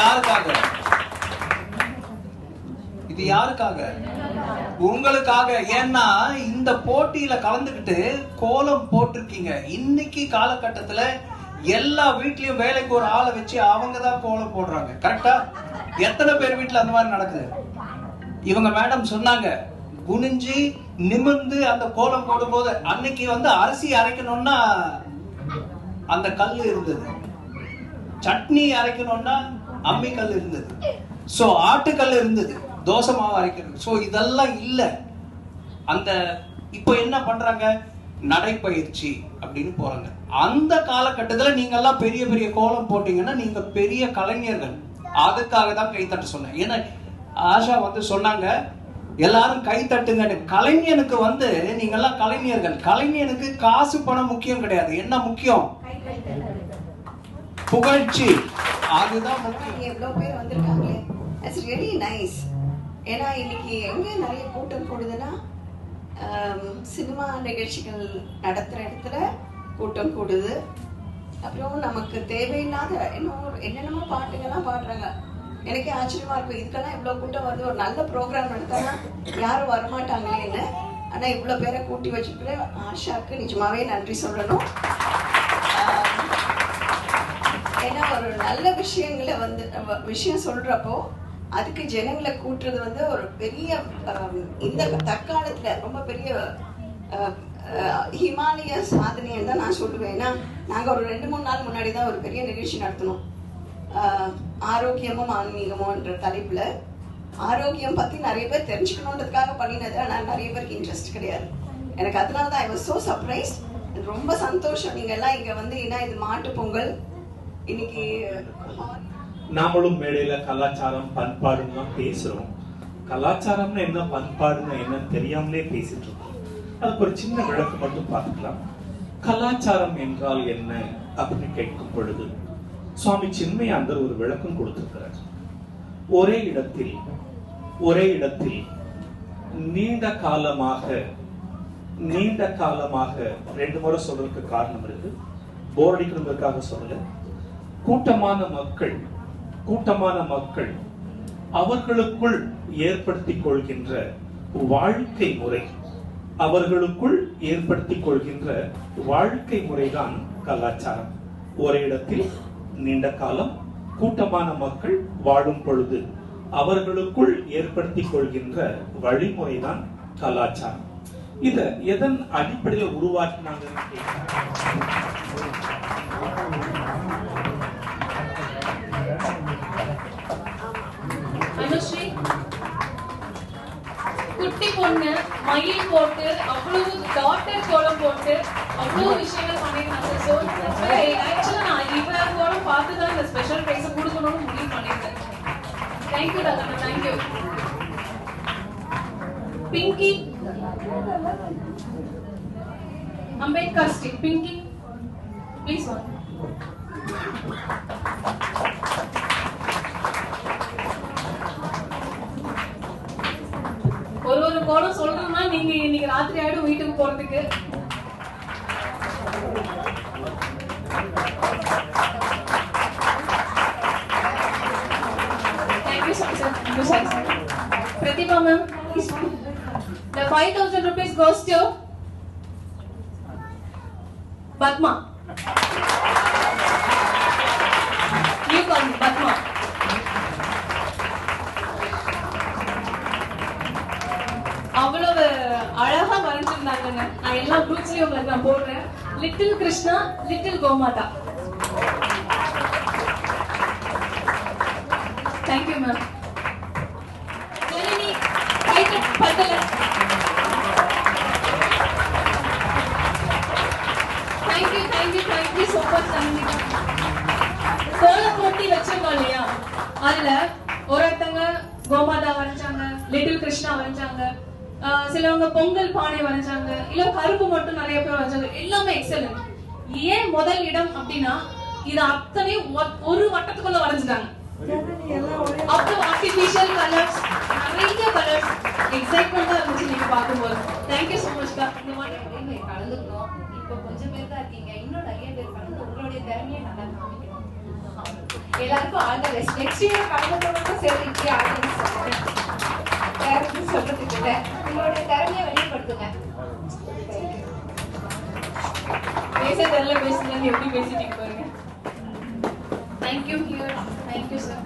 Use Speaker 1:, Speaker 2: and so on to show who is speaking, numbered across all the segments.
Speaker 1: யாருக்காக? இது யாருக்காக? உங்களுக்காக. ஏன்னா இந்த போட்டியில கலந்துக்கிட்டு கோலம் போட்டிருக்கீங்க. இன்னைக்கு காலகட்டத்துல எல்லா வீட்லயும் வேலைக்கு ஒரு ஆளை வச்சு அவங்க தான் கோலம் போடுறாங்க. கரெக்டா எத்தனை பேர் வீட்டுல அந்த மாதிரி நடக்குது? இவங்க மேடம் சொன்னாங்க குனிஞ்சு நிமிர்ந்து அந்த கோலம் போடும்போது அன்னைக்கு வந்து அரிசி அரைக்கணும்னா அந்த கல் இருந்தது. சட்னி அரைக்கணும்னா அம்மிக்கல் இருந்தது. ஸோ ஆட்டுக்கல் இருந்தது. தோசை மாவு அரைக்கிறது. ஸோ இதெல்லாம் இல்லை. அந்த இப்போ என்ன பண்றாங்க? நடைப்பயிற்சி அப்படின்னு போறாங்க. அந்த காலகட்டத்தில் நீங்கெல்லாம் பெரிய பெரிய கோலம் போட்டீங்கன்னா நீங்க பெரிய கலைஞர்கள். அதுக்காக தான் கைத்தட்ட சொன்னேன். ஏன்னா ஆஷா வந்து சொன்னாங்க எல்லாரும் கை தட்டுங்கன்னு. கலைஞனுக்கு வந்து நீங்கெல்லாம் கலைஞர்கள். கலைஞனுக்கு காசு பணம் முக்கியம் கிடையாது. என்ன முக்கியம்? புகழ்ச்சி. அதுதான்
Speaker 2: எவ்வளவு பேர் வந்திருக்காங்களே இட்ஸ் ரியலி நைஸ் ஏன்னா இன்னைக்கு எங்க நிறைய கூட்டம் கூடுதுன்னா சினிமா நிகழ்ச்சிகள் நடத்துற இடத்துல கூட்டம் கூடுது. அப்புறம் நமக்கு தேவையில்லாத இன்னும் என்னென்னமோ பாட்டுங்கெல்லாம் பாடுறாங்க. எனக்கே ஆச்சரியமா இருக்கும். இதுக்கெல்லாம் இவ்வளவு கூட்டம் வருது. ஒரு நல்ல ப்ரோக்ராம் நடத்தினா யாரும் வரமாட்டாங்களேன்னு. ஆனா இவ்வளவு பேரை கூட்டி வச்சிருக்கிற ஆஷாக்கு நிஜமாவே நன்றி சொல்லணும். ஒரு நல்ல விஷயங்களை வந்து நம்ம விஷயம் சொல்றப்போ அதுக்கு ஜனங்களை கூட்டுறது வந்து ஒரு பெரிய இந்த தற்காலத்துல ரொம்ப பெரிய ஹிமாலய சாதனைன்னு தான் நான் சொல்லுவேன். ஏன்னா நாங்க ஒரு ரெண்டு மூணு நாள் முன்னாடி தான் ஒரு பெரிய நிகழ்ச்சி நடத்தினோம். ஆரோக்கியமும் ஆன்மீகமும்ன்ற தலைப்புல. ஆரோக்கியம் பத்தி நிறைய பேர் தெரிஞ்சுக்கணுன்றதுக்காக பண்ணினது ஆனால் நிறைய பேருக்கு இன்ட்ரெஸ்ட் கிடையாது. எனக்கு அதனால தான் ஐ வாஸ் ஸோ சர்ப்ரைஸ் ரொம்ப சந்தோஷம். நீங்க எல்லாம் இங்க வந்து ஏன்னா இது மாட்டு பொங்கல். இன்னைக்கு
Speaker 3: நாமளும் மேடையில கலாச்சாரம் பண்பாடுன்னு பேசுறோம். கலாச்சாரம்னா என்ன பண்பாடுனா என்னன்னு தெரியாமலே பேசிட்டு இருக்கோம். அதுக்கு ஒரு சின்ன விளக்கு மட்டும் பார்த்துக்கலாம். கலாச்சாரம் என்றால் என்ன அப்படின்னு கேட்கும் பொழுது சுவாமி சின்மயாந்தர் ஒரு விளக்கம் கொடுத்திருக்கிறார். ஒரே இடத்தில் ஒரே இடத்தில் நீண்ட காலமாக நீண்ட காலமாக ரெண்டு முறை சொல்றதுக்கு காரணம் இருக்கு. போர் அடிக்கணுங்கிறதுக்காக சொல்லலை. கூட்டமான மக்கள் கூட்டமான மக்கள் அவர்களுக்குள் ஏற்படுத்திக் கொள்கின்ற வாழ்க்கை முறை அவர்களுக்குள் ஏற்படுத்திக் கொள்கின்ற வாழ்க்கை முறைதான் கலாச்சாரம். ஒரே இடத்தில் நீண்ட காலம் கூட்டமான மக்கள் வாழும் பொழுது அவர்களுக்குள் ஏற்படுத்திக் கொள்கின்ற வழிமுறைதான் கலாச்சாரம். இத எதன் அடிப்படையில் உருவாக்கினாங்கன்னு
Speaker 4: அனுஸ்ரீ குட்டி பொண்ணு மயில் போட்டு அவ்வளவு டாட்டர் கோலம் போட்டு அவ்வளவு விஷயங்கள் பண்ணிருக்காங்க ஸோ ஆக்சுவலா நான் இவ கோலம் பார்த்து தான் இந்த ஸ்பெஷல் ப்ரைஸ் கொடுக்கணும்னு முடிவு பண்ணிருக்கேன் thank you doctor thank you Pinky Ambedkar street Pinky please வாங்க நீங்க இன்னைக்கு ராத்திரி ஆயிடும் வீட்டுக்கு போறதுக்கு Thank you, sir. Thank you, sir. Pratibha ma'am, please. The 5,000 rupees goes to Padma. நான் எல்லா குரூப்ஸ்லயும் உங்களுக்கு நான் போடுறேன் லிட்டில் கிருஷ்ணா லிட்டில் கோமாதா தேங்க்யூ மேம் ஜனனி கைட்டு பத்தல thank you thank you thank you so much நன்றி கோலம் போட்டி வச்சிருக்கோம் இல்லையா? அதுல ஒருத்தங்க கோமாதா வரைஞ்சாங்க லிட்டில் கிருஷ்ணா வரைஞ்சாங்க. ஆஹ் சிலவங்க பொங்கல் பானை வரைஞ்சாங்க. இல்ல கருப்பு மட்டும் நிறைய பேர் வரைஞ்சாங்க. எல்லாமே எக்ஸலன்ட் ஏன் முதல் இடம் அப்படின்னா இது அத்தனை ஒ- ஒரு வட்டத்துக்குள்ள வரைஞ்சிட்டாங்க. அப்புறம் ஆர்டிபிஷியல் கலர்ஸ் நிறைய கலர்ஸ் எக்ஸைட்மெண்டா இருந்துச்சு நீங்க பார்க்கும்போது. தேங்க்யூ ஸோ மச் கா இந்த மாதிரி
Speaker 5: நீங்க கலந்துக்கணும். இப்போ கொஞ்சம் பேர் தான் இருக்கீங்க. இன்னும் நிறைய பேர் கலந்து உங்களுடைய திறமையை நல்லா காமிக்கணும் எல்லாருக்கும் all the best next year கலந்துக்கணும் சேர்த்து இப்படி ஆடியன்ஸ் எதுவும் சொல்றதுக்கு இல்லை உங்களுடைய திறமையை வெளிப்படுத்துங்க.
Speaker 4: பேச தெரியல பேசுறது எப்படி பேசிட்டீங்க பாருங்க. Thank you here
Speaker 6: thank you sir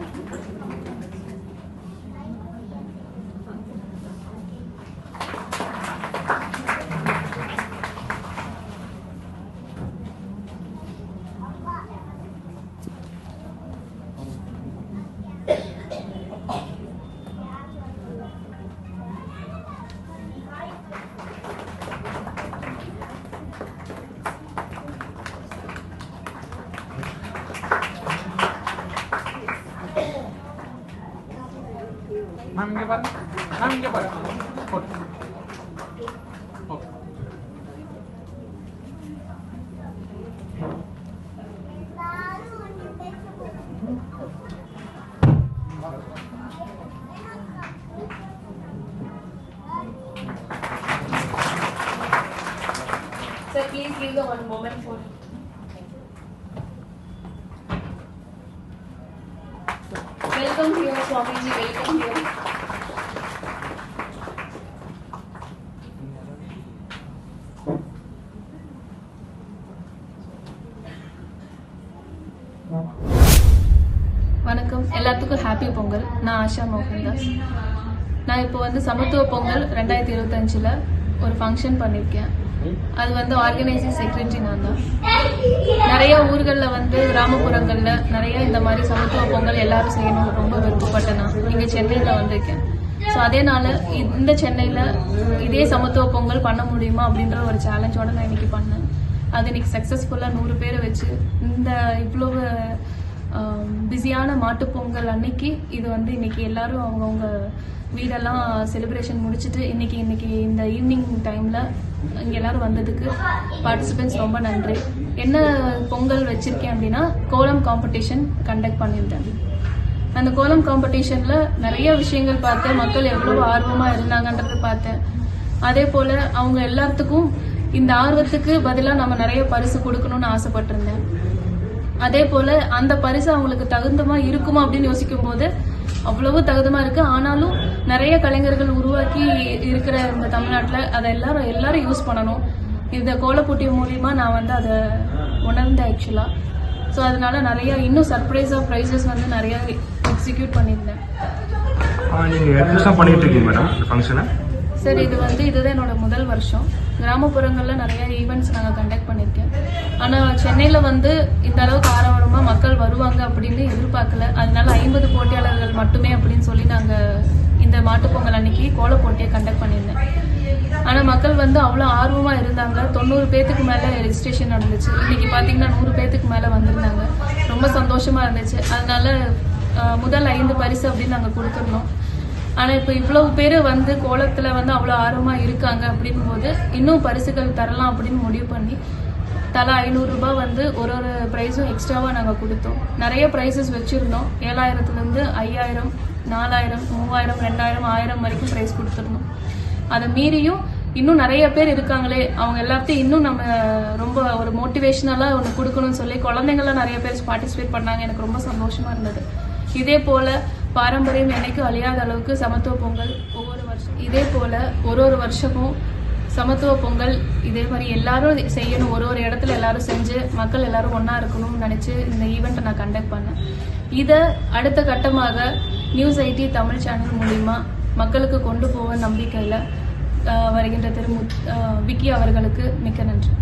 Speaker 6: ma'am ये बात मैम ये बात
Speaker 4: Sir, please leave the one moment for. Welcome here, Swamiji. Welcome here. Happy Pongal. நான் ஆஷா மோகன்தாஸ். நான் இப்போ வந்து சமத்துவ பொங்கல் ரெண்டாயிரத்தி இருபத்தஞ்சில் ஒரு ஃபங்க்ஷன் பண்ணியிருக்கேன் அது வந்து ஆர்கனைசிங் செக்ரட்டரி நான் தான். நிறைய ஊர்களில் வந்து கிராமப்புறங்களில் நிறைய இந்த மாதிரி சமத்துவ பொங்கல் எல்லாரும் செய்யணும் ரொம்ப விருப்பப்பட்டேன் நான். இங்கே சென்னையில் வந்திருக்கேன். ஸோ அதேனால இந்த சென்னையில் இதே சமத்துவ பொங்கல் பண்ண முடியுமா அப்படின்ற ஒரு சேலஞ்சோட நான் இன்னைக்கு பண்ணேன். அது இன்னைக்கு சக்ஸஸ்ஃபுல்லாக நூறு பேரை வச்சு இந்த இவ்வளவு பிஸியான மாட்டுப் பொங்கல் அன்னைக்கு இது வந்து இன்னைக்கு எல்லாரும் அவங்கவுங்க வீடெல்லாம் செலிப்ரேஷன் முடிச்சுட்டு இன்னைக்கு இன்னைக்கு இந்த ஈவினிங் டைம்ல இங்க எல்லாரும் வந்ததுக்கு பார்ட்டிசிபென்ட்ஸ் ரொம்ப நன்றி. என்ன பொங்கல் வச்சிருக்கேன் அப்படின்னா கோலம் காம்படிஷன் கண்டக்ட் பண்ணியிருந்தேன். அந்த கோலம் காம்படிஷனில் நிறைய விஷயங்கள் பார்த்தேன். மக்கள் எவ்வளோ ஆர்வமாக இருந்தாங்கன்றது பார்த்தேன். அதே போல் அவங்க எல்லாத்துக்கும் இந்த ஆர்வத்துக்கு பதிலாக நம்ம நிறைய பரிசு கொடுக்கணும்னு ஆசைப்பட்டிருந்தேன். அதே போல அந்த பரிசு அவங்களுக்கு தகுந்தமா இருக்குமா அப்படின்னு யோசிக்கும் போது அவ்வளவு தகுந்தமா இருக்கு. ஆனாலும் நிறைய கலைஞர்கள் உருவாக்கி இருக்கிற இந்த தமிழ்நாட்டில் அதை எல்லாரும் எல்லாரும் யூஸ் பண்ணணும். இந்த கோலப்போட்டி மூலியமா நான் வந்து அதை உணர்ந்தேன் ஆக்சுவலா ஸோ அதனால நிறைய இன்னும் சர்ப்ரைஸா ப்ரைஸஸ் வந்து நிறைய எக்ஸிக்யூட் பண்ணியிருந்தேன்.
Speaker 7: நீங்கள் பண்ணிட்டு இருக்கீங்க மேடம் ஃபங்க்ஷனை
Speaker 4: சார் இது வந்து இதுதான் என்னோட முதல் வருஷம். கிராமப்புறங்களில் நிறைய ஈவெண்ட்ஸ் நாங்கள் கண்டக்ட் பண்ணியிருக்கேன் ஆனால் சென்னையில் வந்து இந்த அளவுக்கு ஆரவாரமாக மக்கள் வருவாங்க அப்படின்னு எதிர்பார்க்கல. அதனால ஐம்பது போட்டியாளர்கள் மட்டுமே அப்படின்னு சொல்லி நாங்கள் இந்த மாட்டுப்பொங்கல் அன்னைக்கு கோல போட்டியை கண்டக்ட் பண்ணியிருந்தேன். ஆனால் மக்கள் வந்து அவ்வளோ ஆர்வமாக இருந்தாங்க. தொண்ணூறு பேத்துக்கு மேலே ரெஜிஸ்ட்ரேஷன் நடந்துச்சு. இன்னைக்கு பார்த்தீங்கன்னா நூறு பேத்துக்கு மேலே வந்திருந்தாங்க. ரொம்ப சந்தோஷமாக இருந்துச்சு. அதனால முதல் ஐந்து பரிசு அப்படின்னு நாங்கள் கொடுத்துருந்தோம். ஆனால் இப்போ இவ்வளவு பேர் வந்து கோலத்தில் வந்து அவ்வளோ ஆர்வமாக இருக்காங்க அப்படிங்கும்போது இன்னும் பரிசுகள் தரலாம் அப்படின்னு முடிவு பண்ணி தலா ஐநூறுரூபா வந்து ஒரு ஒரு ப்ரைஸும் எக்ஸ்ட்ராவாக நாங்கள் கொடுத்தோம். நிறைய ப்ரைஸஸ் வச்சுருந்தோம். ஏழாயிரத்துலேருந்து ஐயாயிரம் நாலாயிரம் மூவாயிரம் ரெண்டாயிரம் ஆயிரம் வரைக்கும் ப்ரைஸ் கொடுத்துருந்தோம். அதை மீறியும் இன்னும் நிறைய பேர் இருக்காங்களே அவங்க எல்லாத்தையும் இன்னும் நம்ம ரொம்ப ஒரு மோட்டிவேஷனலாக ஒன்று கொடுக்கணும்னு சொல்லி குழந்தைங்களாம் நிறைய பேர் பார்ட்டிசிபேட் பண்ணாங்க. எனக்கு ரொம்ப சந்தோஷமாக இருந்தது. இதே போல் பாரம்பரியம் என்னைக்கும் அழியாத அளவுக்கு சமத்துவ பொங்கல் ஒவ்வொரு வருஷம். இதே போல ஒரு ஒரு வருஷமும் சமத்துவ பொங்கல் இதே மாதிரி எல்லாரும் செய்யணும். ஒரு ஒரு இடத்துல எல்லாரும் செஞ்சு மக்கள் எல்லாரும் ஒன்றா இருக்கணும்னு நினச்சி இந்த ஈவெண்ட்டை நான் கண்டக்ட் பண்ணேன். இதை அடுத்த கட்டமாக நியூஸ் ஐடி தமிழ் சேனல் மூலிமா மக்களுக்கு கொண்டு போக நம்பிக்கையில் வருகின்ற திரு விக்கி அவர்களுக்கு மிக்க நன்றி.